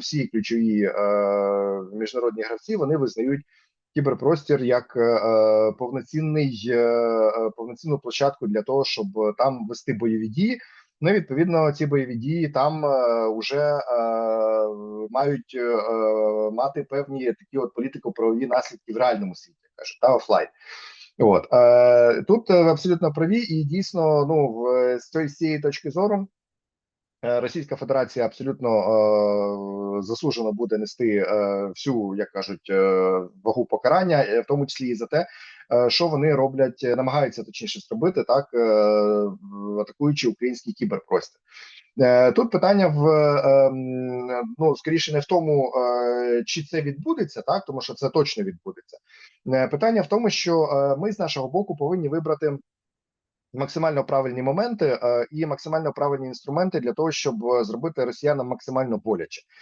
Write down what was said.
всі ключові е, міжнародні гравці вони визнають кіберпростір як е, е, повноцінний е, е, повноцінну площадку для того, щоб там вести бойові дії. Ну і відповідно ці бойові дії там е, вже е, мають е, е, мати певні такі от політико-правові наслідки в реальному світі, кажуть, та офлайн. От е, тут е, абсолютно праві, і дійсно, ну в з цієї точки зору. Е, Російська Федерація абсолютно е, заслужено буде нести е, всю, як кажуть, е, вагу покарання, е, в тому числі і за те, е, що вони роблять, е, намагаються точніше зробити, так е, атакуючи український кіберпростір. Тут питання в е, ну скоріше не в тому, чи це відбудеться, так тому що це точно відбудеться. Питання в тому, що ми з нашого боку повинні вибрати максимально правильні моменти е, і максимально правильні інструменти для того, щоб е, зробити росіянам максимально боляче.